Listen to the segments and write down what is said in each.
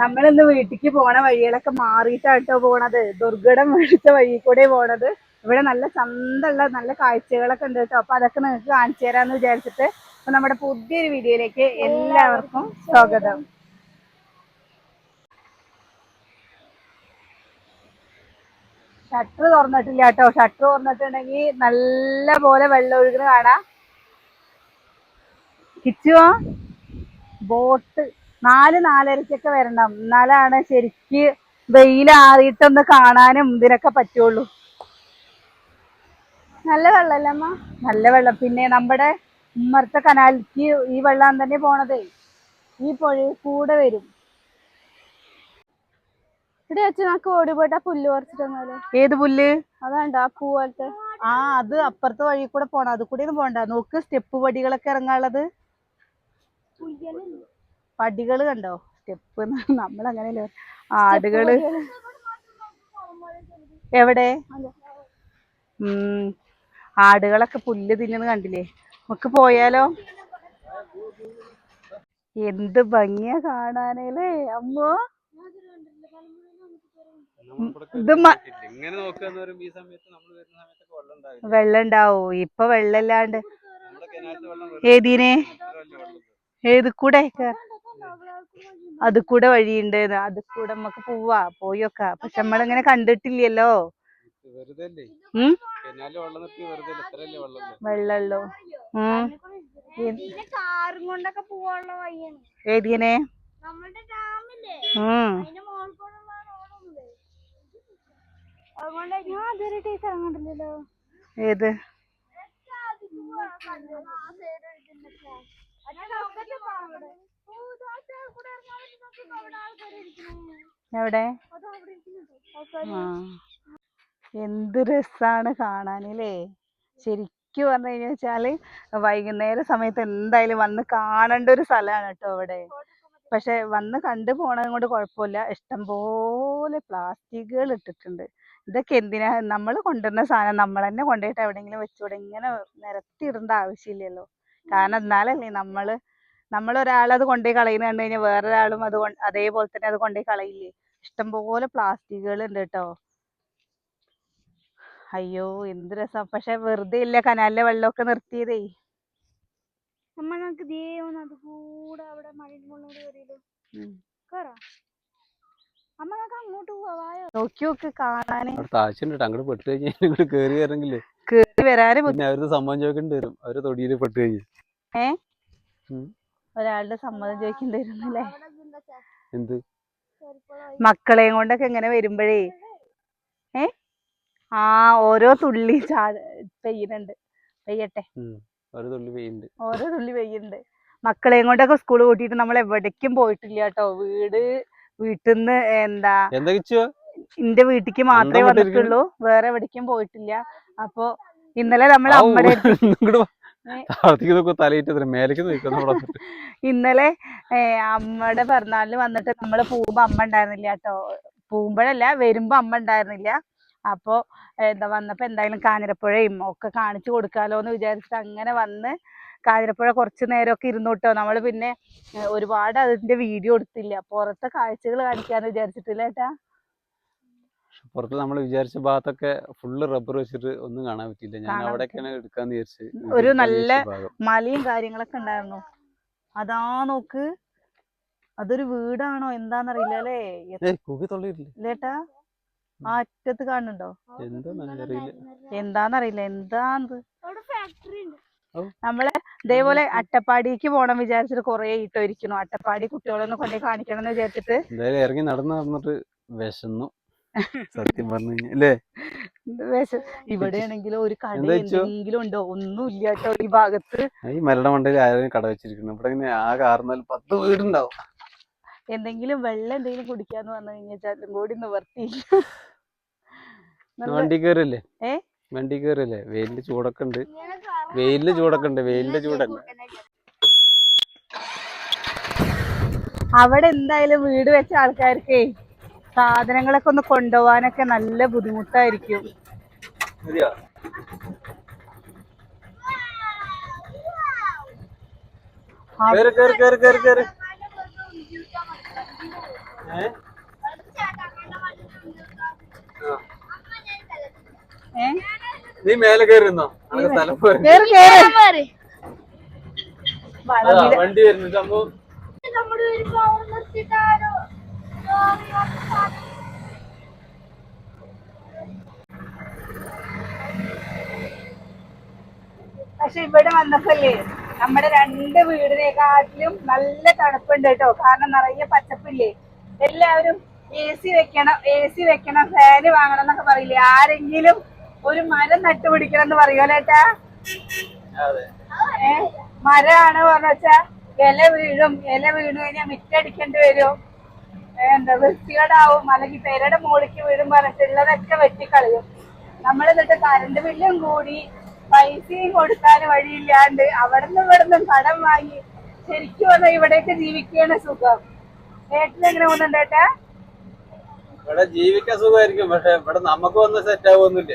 നമ്മളിന്ന് വീട്ടിക്ക് പോണ വഴികളൊക്കെ മാറിയിട്ടാട്ടോ പോണത്. ദുർഘടം മേടിച്ച വഴി കൂടെ പോണത്. ഇവിടെ നല്ല ചന്തള്ള നല്ല കാഴ്ചകളൊക്കെ ഉണ്ട് കേട്ടോ. അപ്പൊ അതൊക്കെ നിങ്ങൾക്ക് കാണിച്ചു തരാന്ന് വിചാരിച്ചിട്ട് അപ്പൊ നമ്മുടെ പുതിയൊരു വീഡിയോയിലേക്ക് എല്ലാവർക്കും സ്വാഗതം. ഷട്ടർ തുറന്നിട്ടില്ല കേട്ടോ. ഷട്ടർ തുറന്നിട്ടുണ്ടെങ്കിൽ നല്ല പോലെ വെള്ളം ഒഴുകുന്ന കാണാം. കിച്ചുവോ? ബോട്ട്. നാല് നാലരക്കൊക്കെ വരണം. എന്നാലാണ് ശരിക്ക് വെയിലാറിയിട്ടൊന്ന് കാണാനും ഇതിനൊക്കെ പറ്റുള്ളൂ. നല്ല വെള്ളമല്ലേ അമ്മ? നല്ല വെള്ളം. പിന്നെ നമ്മുടെ ഉമ്മർത്ത കനാലിക്ക് ഈ വെള്ളം തന്നെ പോണതേ. ഈ പുഴയിൽ കൂടെ വരും. ഇവിടെ വെച്ച് നമുക്ക് ഓടി പോയിട്ട് ആ പുല്ല് പറിച്ചിട്ട് വന്നാലോ? ഏത് പുല്ല്? അതാണ്ട് ആ പൂ പോലത്തെ? ആ അത് അപ്പുറത്തെ വഴി കൂടെ പോണം. അത് കൂടെ ഒന്നും പോണ്ട. നോക്ക് സ്റ്റെപ്പ് വടികളൊക്കെ ഇറങ്ങാനുള്ളത്. പടികൾ കണ്ടോ? സ്റ്റെപ്പ് നമ്മൾ അങ്ങനെയല്ലേ ആടുകൾ. എവിടെ? ഉം. ആടുകളൊക്കെ പുല്ല് തിന്നുന്നത് കണ്ടില്ലേ? നമുക്ക് പോയാലോ? എന്ത് ഭംഗിയാ കാണാനല്ലേ അമ്മോ. ഇത് മ- ഇങ്ങനെ ഈ സമയത്ത് നമ്മൾ വരുന്ന സമയത്തൊക്കെ വെള്ളം ഉണ്ടാവോ ഇപ്പൊ വെള്ളമില്ലാണ്ട് ഏതിനെ? ഏത് കൂടെ അത് കൂടെ വഴിയുണ്ട്. അത് കൂടെ നമുക്ക് പോവാ. പോയൊക്ക പക്ഷെ നമ്മളിങ്ങനെ കണ്ടിട്ടില്ലല്ലോ. വെറുതെ അല്ലേ? ഏത്? കിണാലിലെ വെള്ളം നിർത്തി വെറുതെ അല്ലേ ഇത്ര വലിയ വെള്ളം വെള്ളല്ലോ ഉം പിന്നെ കാറും കൊണ്ടൊക്കെ പോവാനുള്ള വഴിയാണ് ഏതിനെ നമ്മുടെ ഡാമില്ലേ ഉം അതിന്റെ മുകളിൽ കൂടെയുള്ള റോഡൊന്നുമില്ലേ അതുകൊണ്ട് ഞാൻ ഇതുവരെ ടീച്ചർ അങ്ങോട്ടില്ലല്ലോ ഏത് എവിടെ? ആ. എന്ത് രസാണ് കാണാനില്ലേ. ശരിക്കും പറഞ്ഞു കഴിഞ്ഞു വെച്ചാൽ വൈകുന്നേര സമയത്ത് എന്തായാലും വന്ന് കാണേണ്ട ഒരു സ്ഥലമാണ് കേട്ടോ അവിടെ. പക്ഷെ വന്ന് കണ്ടു പോണത് കൊണ്ട് കുഴപ്പമില്ല. ഇഷ്ടംപോലെ പ്ലാസ്റ്റിക്കുകൾ ഇട്ടിട്ടുണ്ട്. ഇതൊക്കെ എന്തിനാ? നമ്മൾ കൊണ്ടുവരുന്ന സാധനം നമ്മൾ തന്നെ കൊണ്ടുപോയിട്ട് എവിടെയെങ്കിലും വെച്ചുകൂടെ ഇങ്ങനെ നിരത്തി ഇടേണ്ട ആവശ്യമില്ലല്ലോ. കാരണം എന്നാലല്ലേ നമ്മൾ നമ്മൾ ഒരാളത് കൊണ്ടുപോയി കളയുന്ന കണ്ടു കഴിഞ്ഞാൽ വേറൊരാളും അത് കൊണ്ട് അതേപോലെ തന്നെ അത് കൊണ്ടുപോയി കളയില്ലേ? ഇഷ്ടംപോലെ പ്ലാസ്റ്റിക്കുകൾ ഉണ്ട് കേട്ടോ. അയ്യോ എന്ത് രസം. പക്ഷെ വെറുതെ ഇല്ല കനാലിലെ വെള്ളമൊക്കെ നിർത്തിയതേ. അമ്മ നമുക്ക് ദേവന്ന് അത് കൂടെ അവിടെ കയറിയല്ലോ കേറാ. അമ്മ നമുക്ക് അങ്ങോട്ട് പോവാ. വായോ. നോക്കി നോക്ക് കാണാന്. താഴ്ചയുണ്ട് അങ്ങോട്ട് പെട്ട് കഴിഞ്ഞാൽ ഇങ്ങോട്ട് കേറി വരാന് ബുദ്ധി- പിന്നെ അവരുടെ ചോദിക്കേണ്ടി വരും. അവരുടെ തൊടിയിൽ പെട്ട് കഴിഞ്ഞ്. ഒരാളുടെ സമ്മതം ചോദിക്കണ്ടായിരുന്നല്ലേ എന്ത്? മക്കളെയും കൊണ്ടൊക്കെ ഇങ്ങനെ വരുമ്പോഴേ ഏ? ആ ഓരോ തുള്ളി പെയ്യുന്നുണ്ട്. പെയ്യട്ടെ. ഉം. തുള്ളി പെയ്യുണ്ട് ഓരോ തുള്ളി പെയ്യുന്നുണ്ട്. മക്കളെയും കൊണ്ടൊക്കെ സ്കൂൾ കൂട്ടിയിട്ട് നമ്മൾ എവിടേക്കും പോയിട്ടില്ല കേട്ടോ. വീട് വീട്ടിൽ നിന്ന് എന്താ എന്റെ വീട്ടിക്ക് മാത്രമേ വന്നിട്ടുള്ളൂ. വേറെ എവിടേക്കും പോയിട്ടില്ല. അപ്പൊ ഇന്നലെ നമ്മൾ അമ്മയുടെ താഴത്തേക്ക് മേലേക്ക് ഇന്നലെ അമ്മയുടെ പിറന്നാളിന് വന്നിട്ട് നമ്മൾ പോകുമ്പോ അമ്മ ഉണ്ടായിരുന്നില്ല കേട്ടോ. പോകുമ്പോഴല്ല വരുമ്പോ അമ്മ ഉണ്ടായിരുന്നില്ല. അപ്പോ എന്താ വന്നപ്പോ എന്തായാലും കാഞ്ഞിരപ്പുഴയും ഒക്കെ കാണിച്ചു കൊടുക്കാലോ എന്ന് വിചാരിച്ചിട്ട് അങ്ങനെ വന്ന് കാഞ്ഞിരപ്പുഴ കുറച്ച് നേരമൊക്കെ ഇരുന്നു കേട്ടോ നമ്മൾ പിന്നെ ഒരുപാട് അതിന്റെ വീഡിയോ എടുത്തില്ല. പുറത്തെ കാഴ്ചകൾ കാണിക്കാന്ന് വിചാരിച്ചിട്ടില്ല ഏട്ടാ. പുറത്ത് നമ്മൾ വിചാരിച്ച ഭാഗത്തൊക്കെ ഫുള്ള് റബ്ബർ വെച്ചിട്ട് ഒന്നും കാണാൻ പറ്റിയില്ല. ഞാൻ അവിടെയൊക്കെയാണ് എടുക്കാന്ന് വിചാരിച്ച് ഒരു നല്ല മലയും കാര്യങ്ങളൊക്കെ ഉണ്ടായിരുന്നു. അതാ നോക്ക്. അതൊരു വീടാണോ എന്താന്നറിയില്ല അല്ലേ? കൂകി ആ അറ്റത്ത് കാണുന്നുണ്ടോ? എന്താന്നറിയില്ല. എന്താന്ന്? അവിടെ ഫാക്ടറി ഉണ്ട്. നമ്മൾ ഇതേപോലെ അട്ടപ്പാടിക്ക് പോണം വിചാരിച്ചിട്ട് കൊറേ ഇട്ടോ ഇരിക്കുന്നു. അട്ടപ്പാടി കുട്ടികളൊന്നും കൊണ്ടേ കാണിക്കണം എന്ന് വിചാരിച്ചിട്ട് ഇറങ്ങി നടന്നു നടന്നിട്ട് വിശന്നു. സത്യം പറഞ്ഞു അല്ലേ? ഇവിടെയാണെങ്കിലും ഒരു കട എന്തെങ്കിലും ഉണ്ടോ? ഒന്നും ഇല്ല ഈ ഭാഗത്ത്. ഈ മലയുടെ മണ്ടയിൽ ആരും കട വെച്ചിരിക്കുന്നു ഇവിടെ ഇങ്ങനെ ആകെ ആറുന്നാൽ പത്ത് വീടുണ്ടാവും. എന്തെങ്കിലും വെള്ളം എന്തെങ്കിലും കുടിക്കാന്ന് പറഞ്ഞു കഴിഞ്ഞാൽ ചാലും കൂടി നിവർത്തിയില്ല വണ്ടി കയറില്ലേ ഏ? വണ്ടി കയറില്ലേ വെയിലിന്റെ ചൂടൊക്കെ ഉണ്ട്. വെയിലിന്റെ ചൂടൊക്കെ ഉണ്ട് വെയിലിന്റെ ചൂടല്ല അവിടെ എന്തായാലും വീട് വെച്ച ആൾക്കാർക്ക് സാധനങ്ങളൊക്കെ ഒന്ന് കൊണ്ടുപോകാനൊക്കെ നല്ല ബുദ്ധിമുട്ടായിരിക്കും? നീ മേലെ കയറിന്നോ സ്ഥലം പോരെ. കേറ് കേറ്. അതാ വണ്ടി വരുന്നു അമ്മു നമ്മുടെ വരുമ്പോ അവിടെ നിർത്തിയിട്ടാരോ ലോറി വന്ന് സാധനം പക്ഷെ ഇവിടെ വന്നപ്പോല്ലേ നമ്മുടെ രണ്ട് വീടിനെക്കാട്ടിലും നല്ല തണുപ്പുണ്ട് കേട്ടോ. കാരണം നിറയെ പച്ചപ്പില്ലേ. എല്ലാവരും എ സി വെക്കണം എ സി വെക്കണം ഫാന് വാങ്ങണം എന്നൊക്കെ പറയില്ലേ. ആരെങ്കിലും ഒരു മരം നട്ടുപിടിക്കണം എന്ന് പറയുമല്ലേട്ടാ ഏ? മരമാണ് പറഞ്ഞ വെച്ചാ ഇല വീഴും ഇല വീണു കഴിഞ്ഞാൽ മിറ്റടിക്കേണ്ടി വരും. എന്താ വൃത്തികേടാവും. അല്ലെങ്കിൽ പെരയുടെ മുകളിലേക്ക് വീഴും പറഞ്ഞിട്ടുള്ളതൊക്കെ വെട്ടിക്കളയും. നമ്മൾ എന്നിട്ട് കറണ്ട് ബില്ലും കൂടി പൈസയും കൊടുക്കാൻ വഴിയില്ലാണ്ട് അവിടുന്ന് ഇവിടുന്ന് കടം വാങ്ങി ശരിക്കും പറഞ്ഞാൽ ഇവിടേക്ക് ജീവിക്കുകയാണ് സുഖം. ഏട്ടനെങ്ങനെ പോകുന്നുണ്ട് ഏട്ടാ? ഇവിടെ ജീവിക്കാൻ സുഖമായിരിക്കും. പക്ഷെ ഇവിടെ നമുക്ക് വന്ന് സെറ്റ് ആവുന്നില്ല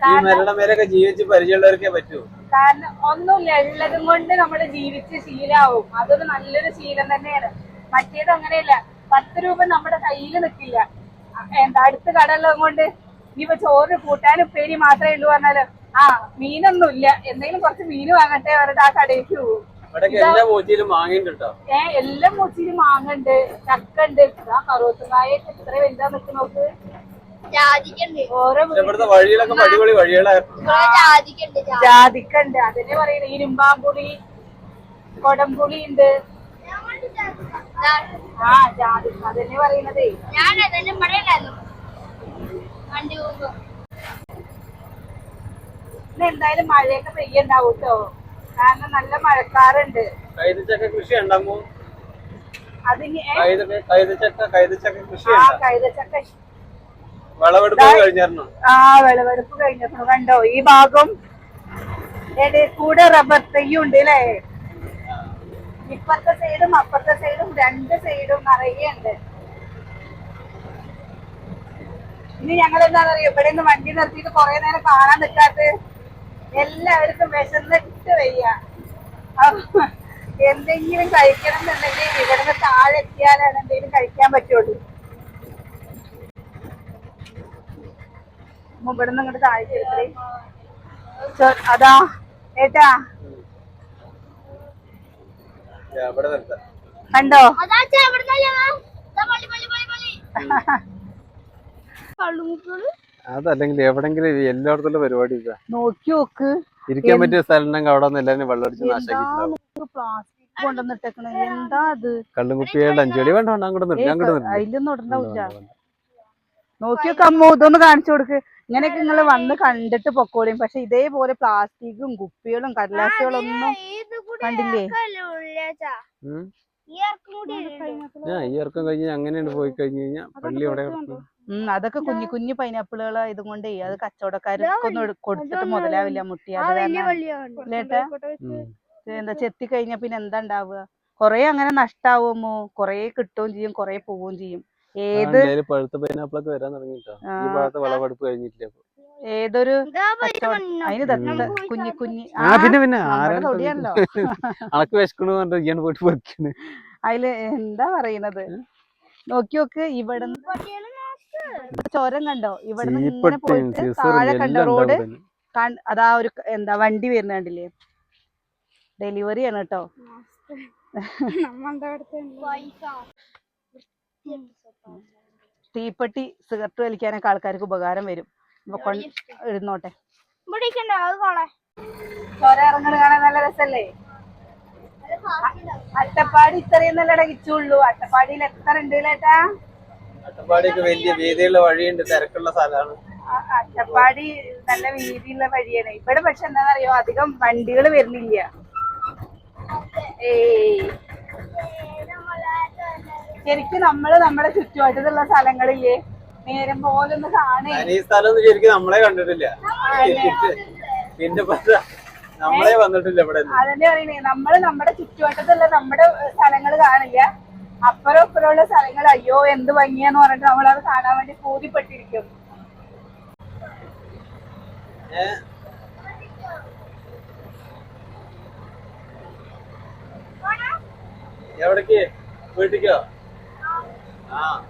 ഈ മരണ മേലൊക്കെ ജീവിച്ച് പരിചയമുള്ളവർക്കേ പറ്റൂ. കാരണം ഒന്നുമില്ല. ഉള്ളതും കൊണ്ട് നമ്മൾ ജീവിച്ച് ശീലാവും. അതൊരു നല്ലൊരു ശീലം തന്നെയാണ്. മറ്റേത് അങ്ങനെയല്ല. പത്ത് രൂപ നമ്മുടെ കയ്യിൽ നിൽക്കില്ല എന്താ അടുത്ത് കടയുള്ളത് കൊണ്ട് ഇനിയിപ്പോ ചോറ് കൂട്ടാൻ ഉപ്പേരി മാത്രമേ ഉള്ളൂ പറഞ്ഞാൽ ആ മീനൊന്നും ഇല്ല. എന്തെങ്കിലും കുറച്ച് മീൻ വാങ്ങട്ടെ പറഞ്ഞിട്ട് ആ കടയിലേക്ക് പോകും. എല്ലാ മൂച്ചിയിലും മാങ്ങിണ്ട് ചക്ക ഉണ്ട്. ആ കറുവത്തുകായൊക്കെ എത്ര വലുതാ നിൽക്ക് നോക്ക്. ജാതിക്കുണ്ട്. ഓരോ പക്ഷെ ഇവിടുത്തെ വഴികളൊക്കെ അടിപൊളി വഴികളായിരുന്നു. ഇവിടെ ജാതിക്കുണ്ട് അതിനെ പറയുന്നത് ഇരുമ്പാമ്പുളി കൊടംപുളി ഉണ്ട്. ആ ജാതി അതന്നെ പറയുന്നതേ. ഞാൻ അതന്നെ ഇവിടെ ഉണ്ടായിരുന്നു വണ്ടി പോകുമ്പോ. എന്തായാലും മഴയൊക്കെ പെയ്യണ്ടാവും കേട്ടോ കാരണം നല്ല മഴക്കാറുണ്ട്. കൈതച്ചക്ക കൃഷി ഉണ്ടാകുമോ അതിന് ഏ, കൈത കൈതച്ചക്ക കൈതച്ചക്ക കൃഷി ആ ഉണ്ടാവും കൈതച്ചക്ക വിളവെടുപ്പ് കഴിഞ്ഞായിരുന്നു ആ വിളവെടുപ്പ് കണ്ടോ ഈ ഭാഗം കൂടെ റബ്ബർ തെയ്യുണ്ട് അല്ലേ ഇപ്പുറത്തെ സൈഡും അപ്പുറത്തെ സൈഡും രണ്ട് സൈഡും നിറയെ ഉണ്ട്. ഇനി ഞങ്ങൾ എന്താണെന്നറിയോ ഇവിടെ നിന്ന് വണ്ടി നിർത്തിയിട്ട് കുറെ നേരം കാണാൻ നിൽക്കാത്ത എല്ലാവർക്കും വിശന്നിട്ട് വയ്യ. എന്തെങ്കിലും കഴിക്കണം എന്നുണ്ടെങ്കിൽ ഇവിടുന്ന് താഴെ എത്തിയാലാണ് എന്തെങ്കിലും കഴിക്കാൻ പറ്റുള്ളൂ. ഇവിടുന്ന് ഇങ്ങോട്ട് താഴെ അതാ ഏട്ടാ. കണ്ടോ? അതല്ലെങ്കിൽ എവിടെങ്കിലും എല്ലായിടത്തുള്ള പരിപാടി ഇതാ. നോക്കി നോക്ക്. ഇരിക്കാൻ പറ്റിയ സ്ഥലം അവിടെ നിന്ന് എല്ലാവരും വെള്ളമടിച്ച് പ്ലാസ്റ്റിക് കൊണ്ടുവന്നിട്ടേക്കണ. എന്താ അത്? കള്ളുംകുപ്പിയുടെ അഞ്ചടി വേണ്ട അങ്ങോട്ട് നിർത്തി അങ്ങോട്ട് നിർത്തി അതിലൊന്നും ഇടണ്ടാവില്ല നോക്കിയൊക്കെ അമ്മ ഇതൊന്ന് കാണിച്ചു കൊടുക്ക്. ഇങ്ങനെയൊക്കെ നിങ്ങൾ വന്ന് കണ്ടിട്ട് പൊക്കോളിയും. പക്ഷെ ഇതേപോലെ പ്ലാസ്റ്റിക്കും കുപ്പികളും കടലാസുകളും ഒന്നും കണ്ടില്ലേ? ഇറക്കം കഴിഞ്ഞ് അങ്ങനെയാണ് പോയി കഴിഞ്ഞു കഴിഞ്ഞാൽ പള്ളി. ഉം അതൊക്കെ കുഞ്ഞു കുഞ്ഞു പൈനാപ്പിളുകൾ ഇതുകൊണ്ടേ അത് കച്ചവടക്കാർക്കൊന്നും കൊടുത്തിട്ട് മുതലാവില്ല മുട്ടി. അത് ലേട്ടാ? എന്താ ചെത്തി കഴിഞ്ഞാ പിന്നെ എന്താ ഉണ്ടാവുക? കൊറേ അങ്ങനെ നഷ്ടാവുമോ? കൊറേ കിട്ടുകയും ചെയ്യും കൊറേ പോവുകയും ചെയ്യും. ഏത് പഴുത്ത പൈനാപ്പിളൊക്കെ വരാൻ തുടങ്ങിട്ടോ. ഈ ആ. ഭാഗത്ത് വിളവെടുപ്പ് കഴിഞ്ഞിട്ടില്ല ഇപ്പൊ. ഏതൊരു. അതിന് നമുക്ക് കുഞ്ഞി കുഞ്ഞി ആ പിന്നെ പിന്നെ. തൊടിയാണല്ലോ. അണക്ക് വിശക്കണു പോയിട്ട് പൊറിക്കണ് അതിൽ എന്താ പറയുന്നത്? നോക്കി നോക്ക് ഇവിടെ ചോരം കണ്ടോ? ഇവിടെ ഇങ്ങനെ പോയിട്ട് താഴെ കണ്ട റോഡ് അതാ ഒരു എന്താ വണ്ടി വരുന്ന കണ്ടില്ലേ? ഡെലിവറി ആണ് കേട്ടോ. പൈസ. തീപ്പെട്ടി സിഗരറ്റ് വലിക്കാനൊക്കെ ആൾക്കാർക്ക് ഉപകാരം വരും. ഇരുന്നോട്ടെ. നല്ല രസല്ലേ. അട്ടപ്പാടി ഇത്രയും നല്ല ഇടകിച്ചുള്ളൂ അട്ടപ്പാടിയിൽ എത്ര ഉണ്ട് ചേട്ടാ അട്ടപ്പാടിയൊക്കെ വലിയ വീതിയുള്ള വഴിയുണ്ട്. തിരക്കുള്ള സ്ഥലമാണ്. ആ, അട്ടപ്പാടി നല്ല വീതിയുള്ള വഴിയാണ്. ഇവിടെ പക്ഷെ എന്താണെന്നറിയോ അധികം വണ്ടികൾ വരുന്നില്ല. ഏയ്. ശരിക്കും നമ്മൾ നമ്മുടെ ചുറ്റുവട്ടത്തുള്ള സ്ഥലങ്ങളില്ലേ? നേരം പോലെ ഒന്ന് കാണേ. ഞാൻ ഈ സ്ഥലം ശരിക്കും നമ്മളെ കണ്ടിട്ടില്ല. പിന്നെ നമ്മളെ വന്നിട്ടില്ല ഇവിടെ ഒന്നും. അതന്നെ പറയണേ. നമ്മൾ നമ്മുടെ ചുറ്റുവട്ടത്തുള്ള നമ്മുടെ സ്ഥലങ്ങൾ കാണില്ല. അപ്പുറം ഇപ്പുറമുള്ള സ്ഥലങ്ങൾ അയ്യോ എന്ത് ഭംഗിയാന്ന് പറഞ്ഞിട്ട് നമ്മൾ അത് കാണാൻ വേണ്ടി കൂതിപ്പെട്ടിരിക്കും ഏ? എവിടേക്ക്? വീട്ടിക്കോ? ആ അതാണ്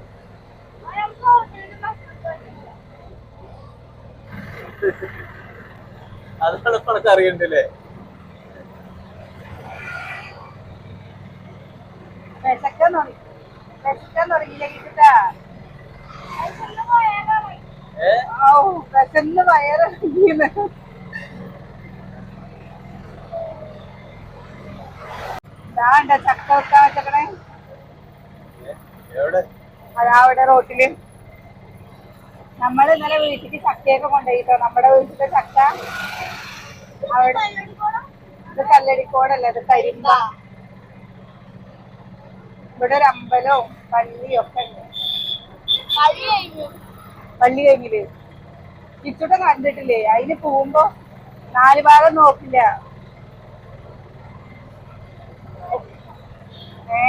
പണക്ക് അറിയണ്ടല്ലേ വിശക്കാൻ തുടങ്ങി. വിശക്കാൻ തുടങ്ങിയില്ല വിശന്ന് ഇതാണ്ട ചക്ക വെക്കാൻ വെച്ചക്കണേ? എവിടെ? അതാ അവിടെ റോട്ടിൽ. നമ്മൾ ഇന്നലെ വീട്ടിക്ക് ചക്കയൊക്കെ കൊണ്ടുപോയിട്ടോ. നമ്മുടെ വീട്ടിലെ ചക്ക അവിടെ ഇത് കല്ലടിക്കോടല്ല? ഇത് കരിമ്പ. ഇവിടെ ഒരു അമ്പലവും പള്ളിയും ഒക്കെ പള്ളി കഴിഞ്ഞില്ലേ? ചുറ്റൂട്ടം കണ്ടിട്ടില്ലേ? അതിന് പോകുമ്പോ നാല് ഭാഗം നോക്കില്ല. ഏ?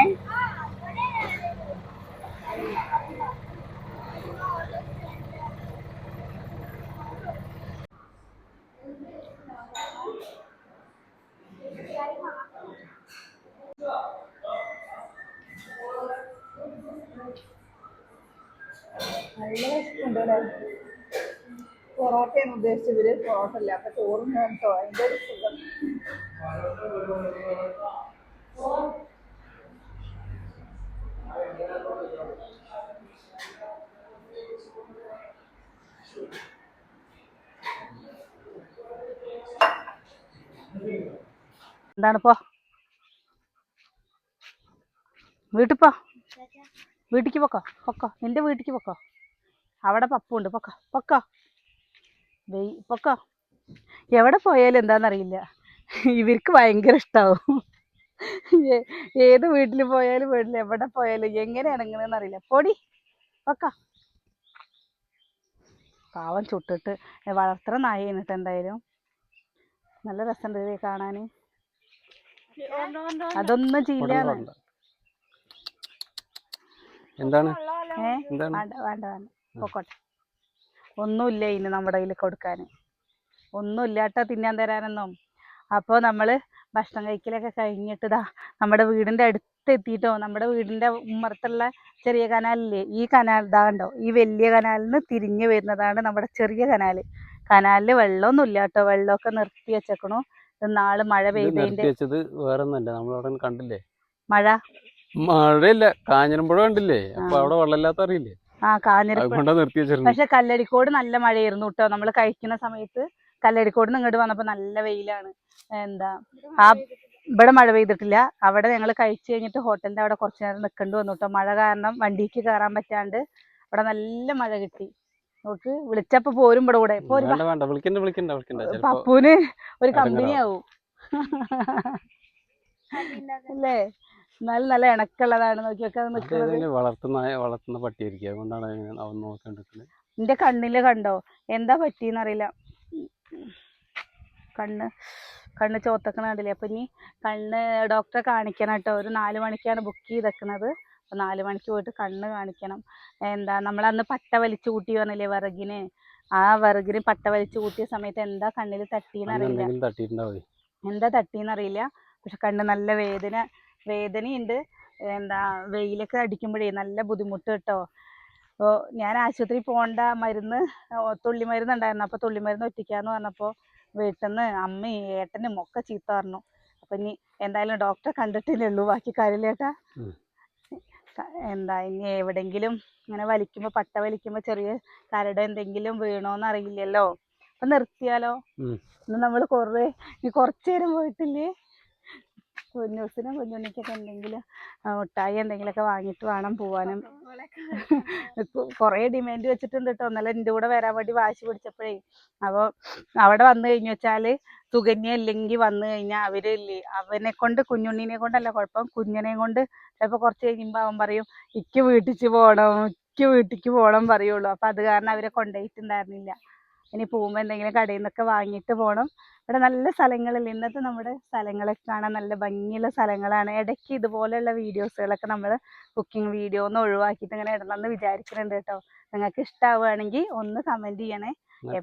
പൊറോട്ടയാണ് ഉദ്ദേശിച്ചത്. പൊറോട്ട അല്ല അപ്പൊ ചോറും കേട്ടോ അതിന്റെ ഒരു സുഖം. എന്താണിപ്പോ? പോ വീട്ടിൽ പോ. വീട്ടിക്ക് പൊക്കോ? പൊക്കോ. നിന്റെ വീട്ടിക്ക് പൊക്കോ? അവിടെ പപ്പുണ്ട്. പൊക്കോ പൊക്കോ. വെയ് പൊക്കോ. എവിടെ പോയാലും എന്താണെന്നറിയില്ല ഇവർക്ക് ഭയങ്കര ഇഷ്ടാവും. ഏത് വീട്ടിൽ പോയാലും വീട്ടിൽ എവിടെ പോയാലും എങ്ങനെ ഇണങ്ങണമെന്ന് അറിയില്ല പൊടി പൊക്കോ. പാവം ചുട്ടിട്ട് വളർത്തുന്ന നായ കഴിഞ്ഞിട്ട് എന്തായാലും. നല്ല രസമുണ്ട് ഇത് കാണാൻ അതൊന്നും ചെയ്യില്ല എന്താണ്? വേണ്ട വേണ്ട വേണ്ട. പൊക്കോട്ടെ. ഒന്നുമില്ല ഇനി നമ്മുടെ കയ്യിൽ കൊടുക്കാൻ. ഒന്നുമില്ല കേട്ടോ തിന്നാൻ തരാനൊന്നും. അപ്പോൾ നമ്മൾ ഭക്ഷണം കഴിക്കലൊക്കെ കഴിഞ്ഞിട്ട് ഇതാ നമ്മുടെ വീടിന്റെ അടുത്ത് എത്തിയിട്ടോ നമ്മുടെ വീടിന്റെ ഉമ്മറത്തുള്ള ചെറിയ കനാലില്ലേ? ഈ കനാൽ ഇതാ കണ്ടോ? ഈ വലിയ കനാലിൽ നിന്ന് തിരിഞ്ഞു വരുന്നതാണ് നമ്മുടെ ചെറിയ കനാൽ. കനാലിൽ വെള്ളമൊന്നുമില്ല കേട്ടോ വെള്ളമൊക്കെ നിർത്തി വെച്ചേക്കണു. നാൾ മഴ വേറെ കണ്ടില്ലേ? മഴ? മഴയില്ല. കാഞ്ഞിരമ്പുഴ കണ്ടില്ലേ? അപ്പൊ അവിടെ വെള്ളമില്ലാത്ത അറിയില്ലേ ആ കാഞ്ഞിരപ്പുഴ നിർത്തി പക്ഷെ കല്ലടിക്കോട് നല്ല മഴയായിരുന്നു കേട്ടോ. നമ്മൾ കഴിക്കുന്ന സമയത്ത് കല്ലടിക്കോട് നിന്ന് ഇങ്ങോട്ട് വന്നപ്പോൾ നല്ല വെയിലാണ്. എന്താ ആ ഇവിടെ മഴ പെയ്തിട്ടില്ല. അവിടെ ഞങ്ങൾ കഴിച്ചു കഴിഞ്ഞിട്ട് ഹോട്ടലിന്റെ അവിടെ കുറച്ചു നേരം നിൽക്കേണ്ടി വന്നു കേട്ടോ. മഴ കാരണം വണ്ടിക്ക് കയറാൻ പറ്റാണ്ട് അവിടെ നല്ല മഴ കിട്ടി. നോക്ക് വിളിച്ചപ്പോ പോരും ഇവിടെ കൂടെ. ഇപ്പൊ വേണ്ട വേണ്ട. വിളിക്കണ്ട വിളിക്കണ്ട വിളിക്കണ്ട. ചിലപ്പോ പപ്പുവിന് ഒരു കമ്പനിയാവും കമ്പനി ആവും. അല്ലേ? എന്നാലും നല്ല ഇണക്കുള്ളതാണ് നോക്കിയൊക്കെ നിൽക്കുന്നത്. വളർത്തുന്ന വളർത്തുന്ന പട്ടിയായിരിക്കും. അതുകൊണ്ടാണ് അങ്ങനെ അവൻ നോക്കിണ്ടിരിക്കുന്നത് എന്റെ കണ്ണിൽ കണ്ടോ? എന്താ പറ്റിയെന്നറിയില്ല കണ്ണ് കണ്ണ് ചോത്തക്കണ കണ്ടില്ലേ? അപ്പൊ ഇനി കണ്ണ് ഡോക്ടറെ കാണിക്കണം കേട്ടോ. ഒരു നാല് മണിക്കാണ് ബുക്ക് ചെയ്തേക്കുന്നത്. അപ്പൊ നാല് മണിക്ക് പോയിട്ട് കണ്ണ് കാണിക്കണം. എന്താ നമ്മളന്ന് പട്ട വലിച്ചു കൂട്ടി പറഞ്ഞില്ലേ വിറകിന്? ആ വിറകിന് പട്ട വലിച്ചു കൂട്ടിയ സമയത്ത് എന്താ കണ്ണിൽ തട്ടിന്നറിയില്ല എന്താ തട്ടിന്നറിയില്ല പക്ഷെ കണ്ണ് നല്ല വേദന വേദനയുണ്ട്. എന്താ വെയിലൊക്കെ അടിക്കുമ്പോഴേ നല്ല ബുദ്ധിമുട്ട് കേട്ടോ. അപ്പോൾ ഞാൻ ആശുപത്രിയിൽ പോകണ്ട മരുന്ന് തുള്ളി മരുന്ന് ഉണ്ടായിരുന്നു അപ്പോൾ തുള്ളി മരുന്ന് ഒറ്റിക്കാന്ന് പറഞ്ഞപ്പോൾ വീട്ടിൽ നിന്ന് അമ്മയും ഏട്ടനും ഒക്കെ ചീത്ത പറഞ്ഞു. അപ്പം ഇനി എന്തായാലും ഡോക്ടറെ കണ്ടിട്ടില്ലേ ഉള്ളൂ. ബാക്കി കാര്യമില്ല ചേട്ടാ എന്താ ഇനി എവിടെങ്കിലും ഇങ്ങനെ വലിക്കുമ്പോൾ പട്ട വലിക്കുമ്പോൾ ചെറിയ കരട് എന്തെങ്കിലും വീണോന്ന് അറിയില്ലല്ലോ. അപ്പം നിർത്തിയാലോ? ഇന്ന് നമ്മൾ കുറേ ഇനി കുറച്ചു നേരം പോയിട്ടില്ലേ? കുഞ്ഞൂസിനും കുഞ്ഞുണ്ണിക്കൊക്കെ എന്തെങ്കിലും മിഠായി എന്തെങ്കിലുമൊക്കെ വാങ്ങിയിട്ട് വേണം പോവാനും. കുറേ ഡിമാൻഡ് വെച്ചിട്ടുണ്ട് കേട്ടോ ഇന്നലെ എന്റെ കൂടെ വരാൻ വേണ്ടി വാശി പിടിച്ചപ്പോഴേ. അപ്പോൾ അവിടെ വന്നു കഴിഞ്ഞു വെച്ചാൽ സുകന്യ ഇല്ലെങ്കിൽ വന്നു കഴിഞ്ഞാൽ അവരില്ലേ അവനെ കൊണ്ട് കുഞ്ഞുണ്ണിനെ കൊണ്ടല്ല കുഴപ്പം കുഞ്ഞിനെ കൊണ്ട് ചിലപ്പോൾ കുറച്ച് കഴിയുമ്പോൾ അവൻ പറയും ഇക്ക് വീട്ടിച്ച് പോകണം ഇക്ക് വീട്ടിക്ക് പോകണം പറയുള്ളൂ. അപ്പം അത് കാരണം അവരെ കൊണ്ടുപോയിട്ടുണ്ടായിരുന്നില്ല ഇനി പോകുമ്പോൾ എന്തെങ്കിലും കടയിൽ നിന്നൊക്കെ വാങ്ങിയിട്ട് പോകണം ഇവിടെ നല്ല സ്ഥലങ്ങളില്ല. ഇന്നത്തെ നമ്മുടെ സ്ഥലങ്ങളൊക്കെ കാണാൻ നല്ല ഭംഗിയുള്ള സ്ഥലങ്ങളാണ്. ഇടയ്ക്ക് ഇതുപോലെയുള്ള വീഡിയോസുകളൊക്കെ നമ്മൾ കുക്കിംഗ് വീഡിയോ ഒന്ന് ഒഴിവാക്കിയിട്ട് ഇങ്ങനെ ഇടണമെന്ന് വിചാരിക്കുന്നുണ്ട് കേട്ടോ. നിങ്ങൾക്ക് ഇഷ്ടമാവുകയാണെങ്കിൽ ഒന്ന് കമന്റ് ചെയ്യണേ.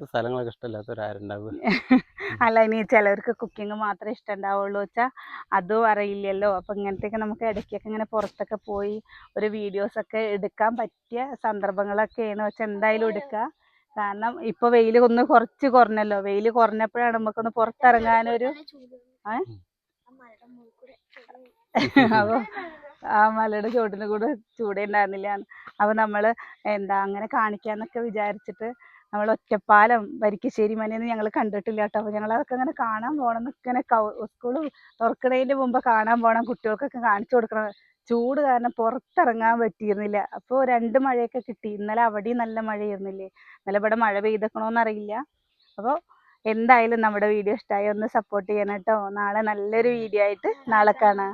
സ്ഥലങ്ങളൊക്കെ ഇഷ്ടമില്ലാത്തവരാരുണ്ടാവുക അല്ല ഇനി ചിലവർക്ക് കുക്കിംഗ് മാത്രമേ ഇഷ്ടമുണ്ടാവുള്ളൂ വെച്ചാൽ അതും അറിയില്ലല്ലോ. അപ്പം ഇങ്ങനത്തെയൊക്കെ നമുക്ക് ഇടയ്ക്കൊക്കെ ഇങ്ങനെ പുറത്തൊക്കെ പോയി ഒരു വീഡിയോസ് ഒക്കെ എടുക്കാൻ പറ്റിയ സന്ദർഭങ്ങളൊക്കെയാണ് വെച്ചാൽ എന്തായാലും എടുക്കുക കാരണം ഇപ്പോ വെയിൽ ഒന്ന് കുറച്ച് കുറഞ്ഞല്ലോ. വെയിൽ കുറഞ്ഞപ്പോഴാണ് നമുക്കൊന്ന് പുറത്തിറങ്ങാനൊരു അപ്പൊ ആ മലയുടെ ചുവട്ടിന് കൂടെ ചൂടുണ്ടായിരുന്നില്ല. അപ്പോൾ നമ്മൾ എന്താ അങ്ങനെ കാണിക്കാന്നൊക്കെ വിചാരിച്ചിട്ട് നമ്മൾ ഒറ്റപ്പാലം വരിക്കശ്ശേരി മനയൊന്നും ഞങ്ങൾ കണ്ടിട്ടില്ല കേട്ടോ. അപ്പോൾ ഞങ്ങൾ അതൊക്കെ അങ്ങനെ കാണാൻ പോകണം ഇങ്ങനെ സ്കൂൾ തുറക്കണതിന്റെ മുമ്പ് കാണാൻ പോകണം കുട്ടികൾക്കൊക്കെ കാണിച്ചു കൊടുക്കണം. ചൂട് കാരണം പുറത്തിറങ്ങാൻ പറ്റിയിരുന്നില്ല. അപ്പോൾ രണ്ട് മഴയൊക്കെ കിട്ടി. ഇന്നലെ അവിടെയും നല്ല മഴയായിരുന്നില്ലേ? ഇന്നലെ ഇവിടെ മഴ പെയ്തക്കണോന്നറിയില്ല. അപ്പോൾ എന്തായാലും നമ്മുടെ വീഡിയോ ഇഷ്ടമായി. ഒന്ന് സപ്പോർട്ട് ചെയ്യണം കേട്ടോ. നാളെ നല്ലൊരു വീഡിയോ ആയിട്ട് നാളെ കാണാം.